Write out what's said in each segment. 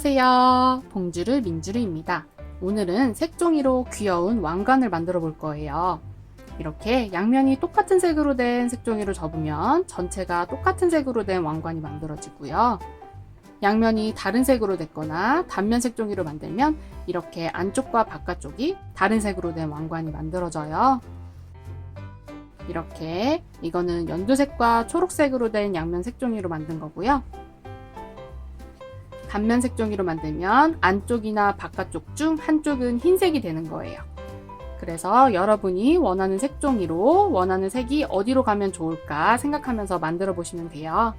안녕하세요. 봉주르 민주르입니다. 오늘은 색종이로 귀여운 왕관을 만들어 볼 거예요. 이렇게 양면이 똑같은 색으로 된 색종이로 접으면 전체가 똑같은 색으로 된 왕관이 만들어지고요. 양면이 다른 색으로 됐거나 단면 색종이로 만들면 이렇게 안쪽과 바깥쪽이 다른 색으로 된 왕관이 만들어져요. 이렇게 이거는 연두색과 초록색으로 된 양면 색종이로 만든 거고요. 단면 색종이로 만들면 안쪽이나 바깥쪽 중 한쪽은 흰색이 되는 거예요. 그래서 여러분이 원하는 색종이로 원하는 색이 어디로 가면 좋을까 생각하면서 만들어 보시면 돼요.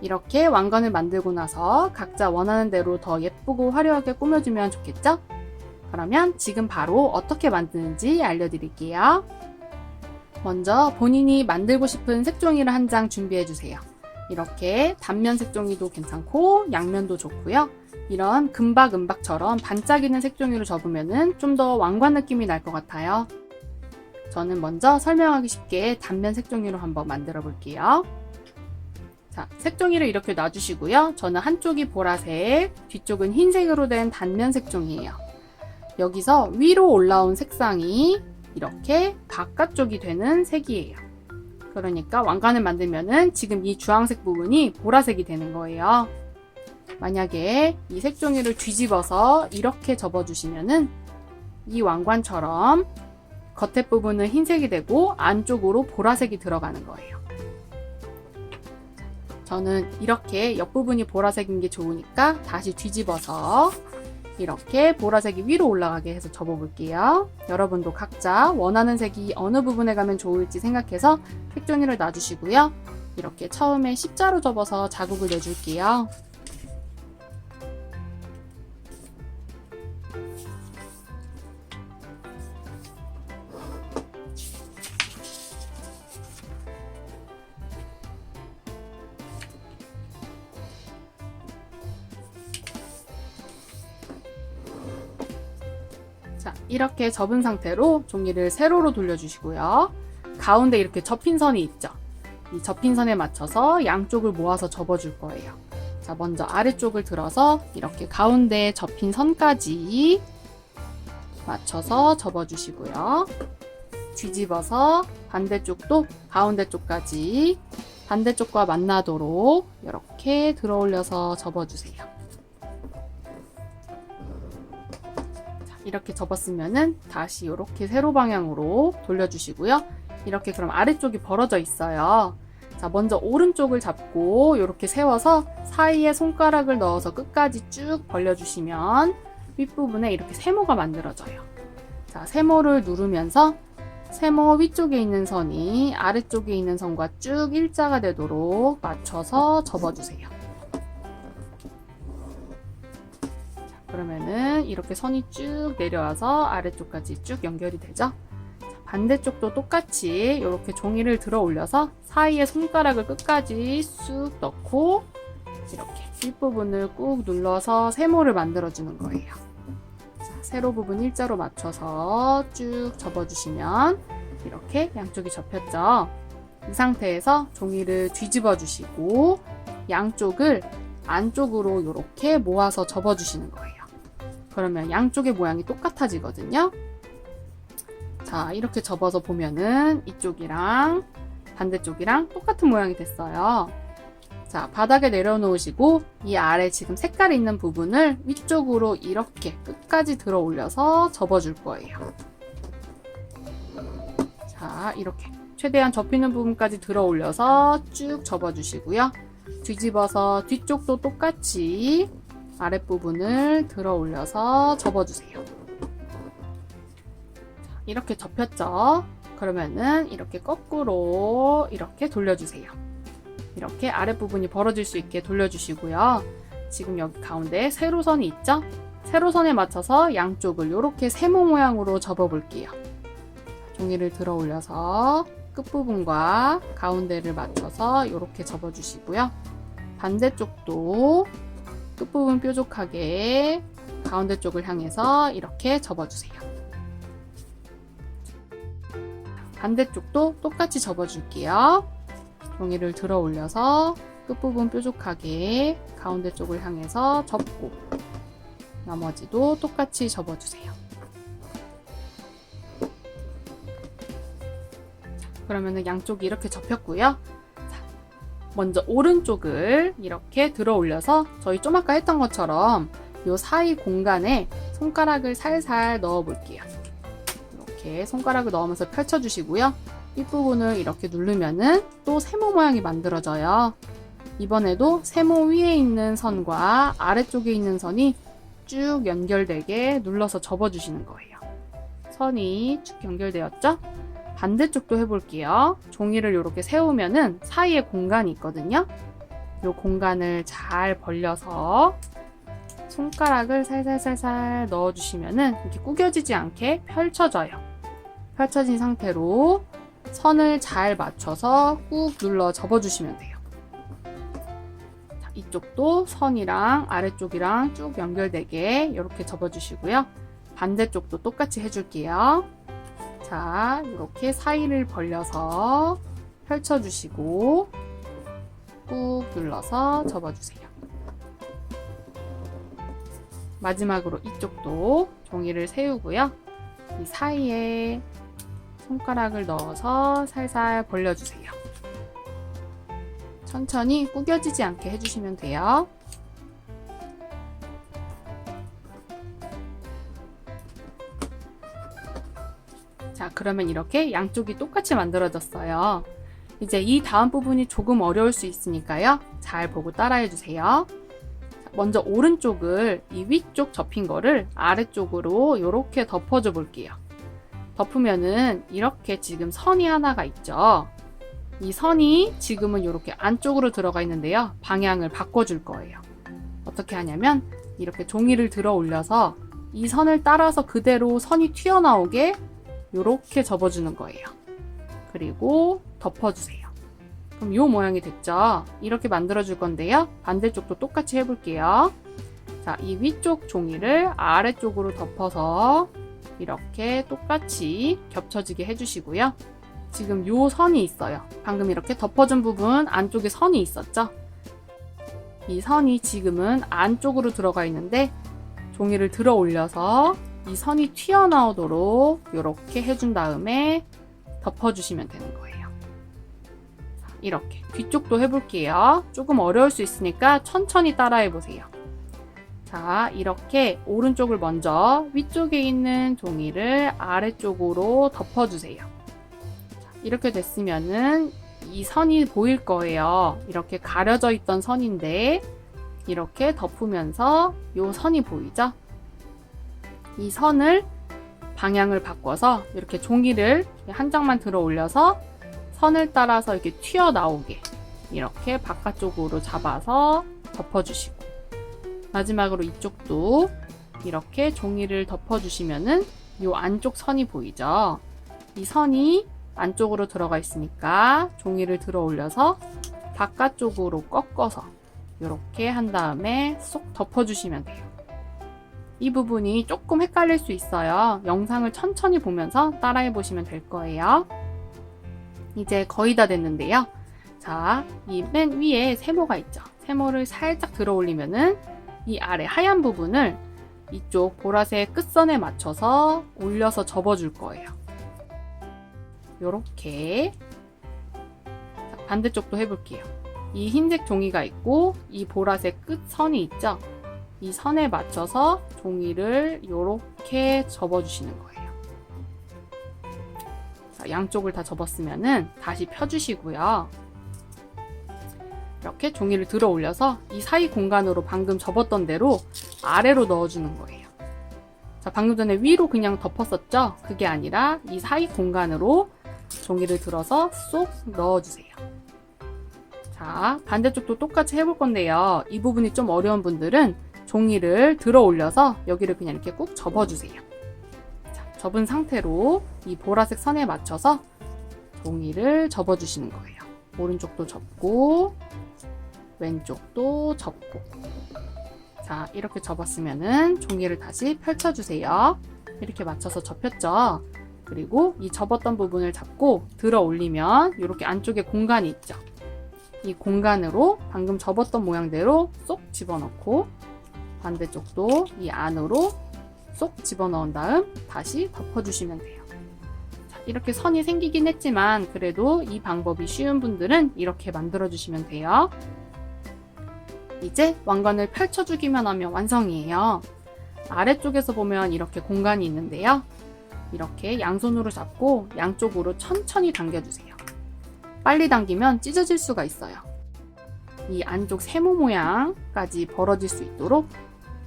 이렇게 왕관을 만들고 나서 각자 원하는 대로 더 예쁘고 화려하게 꾸며주면 좋겠죠? 그러면 지금 바로 어떻게 만드는지 알려드릴게요. 먼저 본인이 만들고 싶은 색종이를 한 장 준비해 주세요. 이렇게 단면 색종이도 괜찮고 양면도 좋고요. 이런 금박은박처럼 반짝이는 색종이로 접으면 좀 더 왕관 느낌이 날 것 같아요. 저는 먼저 설명하기 쉽게 단면 색종이로 한번 만들어 볼게요. 자, 색종이를 이렇게 놔주시고요. 저는 한쪽이 보라색, 뒤쪽은 흰색으로 된 단면 색종이에요. 여기서 위로 올라온 색상이 이렇게 바깥쪽이 되는 색이에요. 그러니까 왕관을 만들면은 지금 이 주황색 부분이 보라색이 되는 거예요. 만약에 이 색종이를 뒤집어서 이렇게 접어주시면은 이 왕관처럼 겉에 부분은 흰색이 되고 안쪽으로 보라색이 들어가는 거예요. 저는 이렇게 옆부분이 보라색인 게 좋으니까 다시 뒤집어서 이렇게 보라색이 위로 올라가게 해서 접어볼게요. 여러분도 각자 원하는 색이 어느 부분에 가면 좋을지 생각해서 색종이를 놔주시고요. 이렇게 처음에 십자로 접어서 자국을 내줄게요. 자, 이렇게 접은 상태로 종이를 세로로 돌려주시고요. 가운데 이렇게 접힌 선이 있죠. 이 접힌 선에 맞춰서 양쪽을 모아서 접어줄 거예요. 자, 먼저 아래쪽을 들어서 이렇게 가운데 접힌 선까지 맞춰서 접어주시고요. 뒤집어서 반대쪽도 가운데 쪽까지 반대쪽과 만나도록 이렇게 들어 올려서 접어주세요. 이렇게 접었으면은 다시 이렇게 세로 방향으로 돌려주시고요. 이렇게 그럼 아래쪽이 벌어져 있어요. 자, 먼저 오른쪽을 잡고 이렇게 세워서 사이에 손가락을 넣어서 끝까지 쭉 벌려주시면 윗부분에 이렇게 세모가 만들어져요. 자, 세모를 누르면서 세모 위쪽에 있는 선이 아래쪽에 있는 선과 쭉 일자가 되도록 맞춰서 접어주세요. 그러면은 이렇게 선이 쭉 내려와서 아래쪽까지 쭉 연결이 되죠? 자, 반대쪽도 똑같이 이렇게 종이를 들어 올려서 사이에 손가락을 끝까지 쑥 넣고 이렇게 윗부분을 꾹 눌러서 세모를 만들어주는 거예요. 자, 세로 부분 일자로 맞춰서 쭉 접어주시면 이렇게 양쪽이 접혔죠? 이 상태에서 종이를 뒤집어 주시고 양쪽을 안쪽으로 이렇게 모아서 접어주시는 거예요. 그러면 양쪽의 모양이 똑같아지거든요. 자, 이렇게 접어서 보면은 이쪽이랑 반대쪽이랑 똑같은 모양이 됐어요. 자, 바닥에 내려놓으시고 이 아래 지금 색깔이 있는 부분을 위쪽으로 이렇게 끝까지 들어 올려서 접어줄 거예요. 자, 이렇게 최대한 접히는 부분까지 들어 올려서 쭉 접어주시고요. 뒤집어서 뒤쪽도 똑같이 아랫부분을 들어 올려서 접어주세요. 이렇게 접혔죠? 그러면은 이렇게 거꾸로 이렇게 돌려주세요. 이렇게 아랫부분이 벌어질 수 있게 돌려주시고요. 지금 여기 가운데 세로선이 있죠? 세로선에 맞춰서 양쪽을 이렇게 세모 모양으로 접어볼게요. 종이를 들어 올려서 끝부분과 가운데를 맞춰서 이렇게 접어주시고요. 반대쪽도 끝부분 뾰족하게 가운데 쪽을 향해서 이렇게 접어주세요. 반대쪽도 똑같이 접어줄게요. 종이를 들어 올려서 끝부분 뾰족하게 가운데 쪽을 향해서 접고 나머지도 똑같이 접어주세요. 그러면은 양쪽이 이렇게 접혔고요. 자, 먼저 오른쪽을 이렇게 들어 올려서 저희 좀 아까 했던 것처럼 요 사이 공간에 손가락을 살살 넣어 볼게요. 이렇게 손가락을 넣으면서 펼쳐주시고요. 윗부분을 이렇게 누르면은 또 세모 모양이 만들어져요. 이번에도 세모 위에 있는 선과 아래쪽에 있는 선이 쭉 연결되게 눌러서 접어주시는 거예요. 선이 쭉 연결되었죠? 반대쪽도 해볼게요. 종이를 이렇게 세우면은 사이에 공간이 있거든요. 이 공간을 잘 벌려서 손가락을 살살살살 넣어주시면은 이렇게 구겨지지 않게 펼쳐져요. 펼쳐진 상태로 선을 잘 맞춰서 꾹 눌러 접어주시면 돼요. 자, 이쪽도 선이랑 아래쪽이랑 쭉 연결되게 이렇게 접어주시고요. 반대쪽도 똑같이 해줄게요. 자, 이렇게 사이를 벌려서 펼쳐주시고 꾹 눌러서 접어주세요. 마지막으로 이쪽도 종이를 세우고요. 이 사이에 손가락을 넣어서 살살 벌려주세요. 천천히 구겨지지 않게 해주시면 돼요. 그러면 이렇게 양쪽이 똑같이 만들어졌어요. 이제 이 다음 부분이 조금 어려울 수 있으니까요. 잘 보고 따라해 주세요. 먼저 오른쪽을 이 위쪽 접힌 거를 아래쪽으로 이렇게 덮어줘 볼게요. 덮으면은 이렇게 지금 선이 하나가 있죠. 이 선이 지금은 이렇게 안쪽으로 들어가 있는데요. 방향을 바꿔줄 거예요. 어떻게 하냐면 이렇게 종이를 들어 올려서 이 선을 따라서 그대로 선이 튀어나오게 이렇게 접어주는 거예요. 그리고 덮어주세요. 그럼 이 모양이 됐죠? 이렇게 만들어줄 건데요. 반대쪽도 똑같이 해볼게요. 자, 이 위쪽 종이를 아래쪽으로 덮어서 이렇게 똑같이 겹쳐지게 해주시고요. 지금 요 선이 있어요. 방금 이렇게 덮어준 부분 안쪽에 선이 있었죠? 이 선이 지금은 안쪽으로 들어가 있는데 종이를 들어 올려서 이 선이 튀어나오도록 이렇게 해준 다음에 덮어주시면 되는 거예요. 자, 이렇게 뒤쪽도 해볼게요. 조금 어려울 수 있으니까 천천히 따라해 보세요. 자, 이렇게 오른쪽을 먼저 위쪽에 있는 종이를 아래쪽으로 덮어주세요. 자, 이렇게 됐으면은 이 선이 보일 거예요. 이렇게 가려져 있던 선인데 이렇게 덮으면서 이 선이 보이죠? 이 선을 방향을 바꿔서 이렇게 종이를 한 장만 들어 올려서 선을 따라서 이렇게 튀어나오게 이렇게 바깥쪽으로 잡아서 덮어주시고 마지막으로 이쪽도 이렇게 종이를 덮어주시면은 이 안쪽 선이 보이죠? 이 선이 안쪽으로 들어가 있으니까 종이를 들어 올려서 바깥쪽으로 꺾어서 이렇게 한 다음에 쏙 덮어주시면 돼요. 이 부분이 조금 헷갈릴 수 있어요. 영상을 천천히 보면서 따라해 보시면 될 거예요. 이제 거의 다 됐는데요. 자, 이 맨 위에 세모가 있죠. 세모를 살짝 들어 올리면은 이 아래 하얀 부분을 이쪽 보라색 끝선에 맞춰서 올려서 접어줄 거예요. 요렇게 자, 반대쪽도 해볼게요. 이 흰색 종이가 있고 이 보라색 끝선이 있죠. 이 선에 맞춰서 종이를 이렇게 접어주시는 거예요. 자, 양쪽을 다 접었으면은 다시 펴주시고요. 이렇게 종이를 들어 올려서 이 사이 공간으로 방금 접었던 대로 아래로 넣어주는 거예요. 자, 방금 전에 위로 그냥 덮었었죠? 그게 아니라 이 사이 공간으로 종이를 들어서 쏙 넣어주세요. 자, 반대쪽도 똑같이 해볼 건데요. 이 부분이 좀 어려운 분들은 종이를 들어 올려서 여기를 그냥 이렇게 꾹 접어주세요. 자, 접은 상태로 이 보라색 선에 맞춰서 종이를 접어주시는 거예요. 오른쪽도 접고, 왼쪽도 접고. 자, 이렇게 접었으면은 종이를 다시 펼쳐주세요. 이렇게 맞춰서 접혔죠? 그리고 이 접었던 부분을 잡고 들어 올리면 이렇게 안쪽에 공간이 있죠? 이 공간으로 방금 접었던 모양대로 쏙 집어넣고 반대쪽도 이 안으로 쏙 집어넣은 다음 다시 덮어주시면 돼요. 자, 이렇게 선이 생기긴 했지만 그래도 이 방법이 쉬운 분들은 이렇게 만들어주시면 돼요. 이제 왕관을 펼쳐주기만 하면 완성이에요. 아래쪽에서 보면 이렇게 공간이 있는데요. 이렇게 양손으로 잡고 양쪽으로 천천히 당겨주세요. 빨리 당기면 찢어질 수가 있어요. 이 안쪽 세모 모양까지 벌어질 수 있도록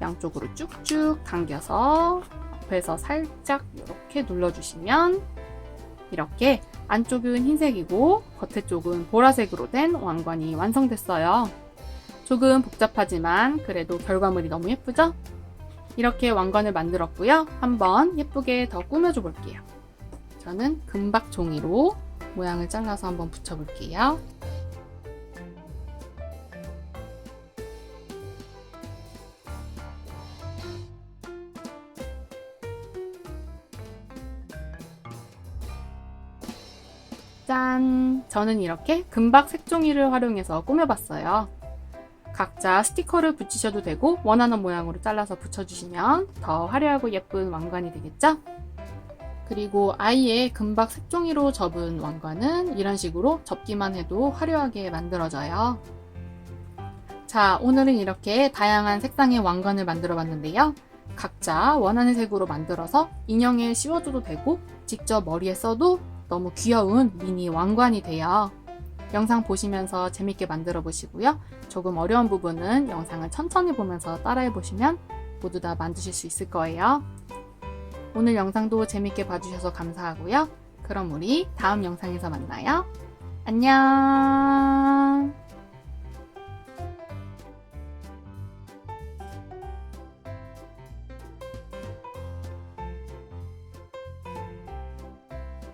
양쪽으로 쭉쭉 당겨서 앞에서 살짝 이렇게 눌러주시면 이렇게 안쪽은 흰색이고 겉에 쪽은 보라색으로 된 왕관이 완성됐어요. 조금 복잡하지만 그래도 결과물이 너무 예쁘죠? 이렇게 왕관을 만들었고요. 한번 예쁘게 더 꾸며줘 볼게요. 저는 금박 종이로 모양을 잘라서 한번 붙여볼게요. 짠! 저는 이렇게 금박 색종이를 활용해서 꾸며봤어요. 각자 스티커를 붙이셔도 되고 원하는 모양으로 잘라서 붙여주시면 더 화려하고 예쁜 왕관이 되겠죠? 그리고 아이의 금박 색종이로 접은 왕관은 이런 식으로 접기만 해도 화려하게 만들어져요. 자, 오늘은 이렇게 다양한 색상의 왕관을 만들어 봤는데요. 각자 원하는 색으로 만들어서 인형에 씌워줘도 되고 직접 머리에 써도 너무 귀여운 미니 왕관이 돼요. 영상 보시면서 재밌게 만들어 보시고요. 조금 어려운 부분은 영상을 천천히 보면서 따라해 보시면 모두 다 만드실 수 있을 거예요. 오늘 영상도 재밌게 봐주셔서 감사하고요. 그럼 우리 다음 영상에서 만나요. 안녕!